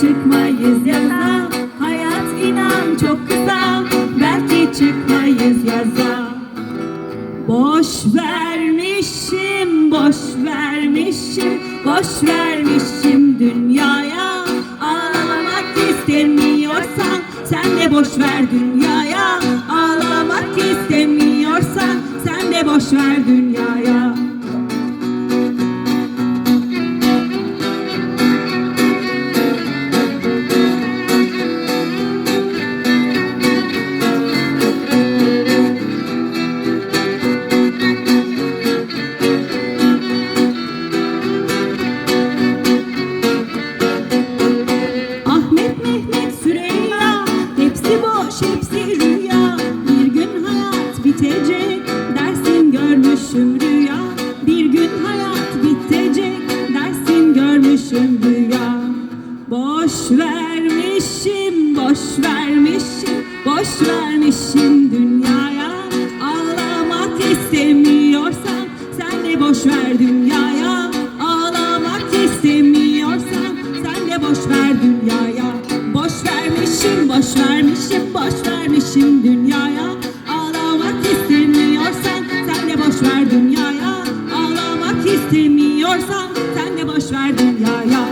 çıkmayız yaza. Hayat inan çok kısa belki çıkmayız yaza. Boş vermişim, boş vermişim, boş vermişim dünyaya. Ağlamak istemiyorsan sen de boş ver dünyaya. Ağlamak istemiyorsan sen de boş ver dünyaya boş, hepsi rüya. Bir gün hayat bitecek Dersin görmüşüm rüya. Bir gün hayat bitecek Dersin görmüşüm rüya. Boş vermişim, boş vermişim Boş vermişim dünyaya. Ağlamak istemiyorsan Sen de boş ver dünyaya vermişim, boş vermişim, boş vermişim dünyaya. Ağlamak istemiyorsan sen de boş ver dünyaya. Ağlamak istemiyorsan sen de boş ver dünyaya.